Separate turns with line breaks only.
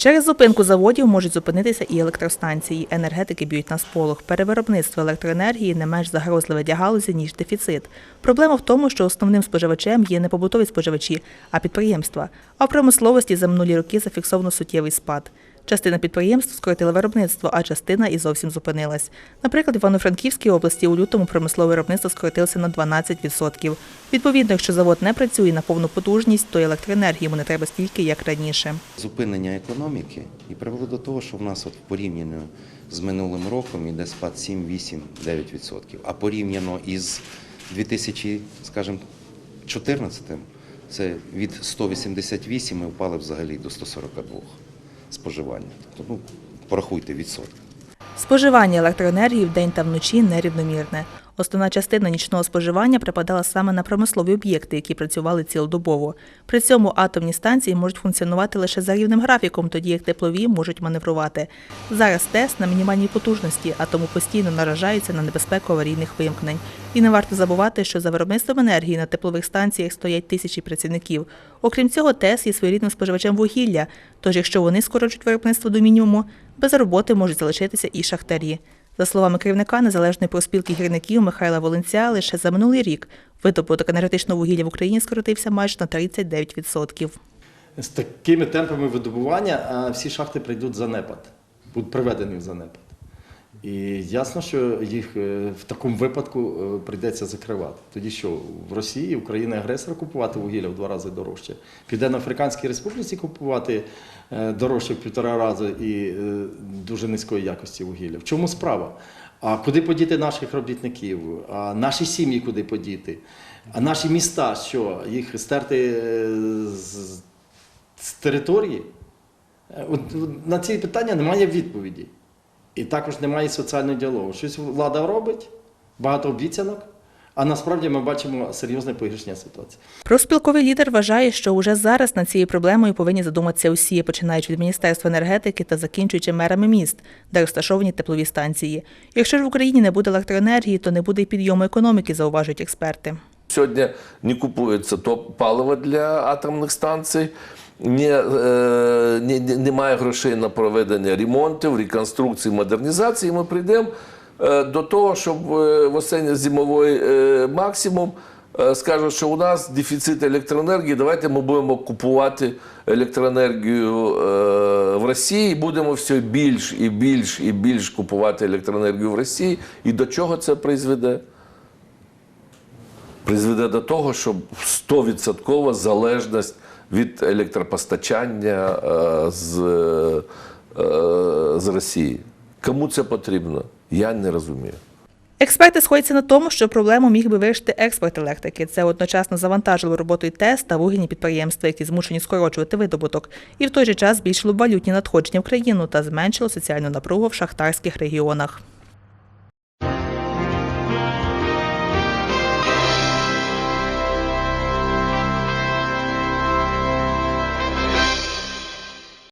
Через зупинку заводів можуть зупинитися і електростанції. Енергетики б'ють на сполох. Перевиробництво електроенергії не менш загрозливе для галузі, ніж дефіцит. Проблема в тому, що основним споживачем є не побутові споживачі, а підприємства. А в промисловості за минулі роки зафіксовано суттєвий спад. Частина підприємств скоротила виробництво, а частина і зовсім зупинилась. Наприклад, в Івано-Франківській області у лютому промислове виробництво скоротилося на 12%. Відповідно, якщо завод не працює на повну потужність, то електроенергії йому не треба стільки, як раніше.
Зупинення економіки і привело до того, що в нас от порівняно з минулим роком іде спад 7, 8, 9%. А порівняно із 2000, скажімо, 14 це від 188 ми впали взагалі до 142 споживання. Тобто, ну, порахуйте відсотки.
Споживання електроенергії вдень та вночі нерівномірне. Основна частина нічного споживання припадала саме на промислові об'єкти, які працювали цілодобово. При цьому атомні станції можуть функціонувати лише за рівним графіком, тоді як теплові можуть маневрувати. Зараз тест на мінімальній потужності, а тому постійно наражаються на небезпеку аварійних вимкнень. І не варто забувати, що за виробництвом енергії на теплових станціях стоять тисячі працівників. Окрім цього, ТЕС є своєрідним споживачем вугілля. Тож, якщо вони скорочують виробництво до мінімуму, без роботи можуть залишитися і шахтарі. За словами керівника незалежної профспілки гірників Михайла Волинця, лише за минулий рік видобуток енергетичного вугілля в Україні скоротився майже на 39%.
З такими темпами видобування всі шахти прийдуть занепад, будуть приведені в занепад. І ясно, що їх е, в такому випадку е, прийдеться закривати. Тоді що в Росії, Україна агресор купувати вугілля в два рази дорожче. В Південно-Африканській Республіці купувати е, дорожче в півтора рази і дуже низької якості вугілля. В чому справа? А куди подіти наших робітників? А наші сім'ї куди подіти? А наші міста, що їх стерти з, з території? От на ці питання немає відповіді. І також немає соціального діалогу. Щось влада робить, багато обіцянок, а насправді ми бачимо серйозне погіршення ситуації.
Профспілковий лідер вважає, що уже зараз над цією проблемою повинні задуматися усі, починаючи від Міністерства енергетики та закінчуючи мерами міст, де розташовані теплові станції. Якщо ж в Україні не буде електроенергії, то не буде й підйому економіки, зауважують експерти.
Сьогодні не купується то паливо для атомних станцій, не, е, не, не- немає грошей на проведення ремонтів, реконструкції, модернізації. Ми прийдемо е, до того, щоб е, в осінньо-зимовий е, максимум скажуть, що у нас дефіцит електроенергії, давайте ми будемо купувати електроенергію в Росії, будемо все більш і більш і більш купувати електроенергію в Росії. І до чого це призведе? Призведе до того, що 100% залежність від електропостачання е, з, е, з Росії. Кому це потрібно? Я не розумію.
Експерти сходяться на тому, що проблему міг би вирішити експорт електрики. Це одночасно завантажило роботою ТЕС та вугільні підприємства, які змушені скорочувати видобуток, і в той же час збільшило валютні надходження в країну та зменшило соціальну напругу в шахтарських регіонах.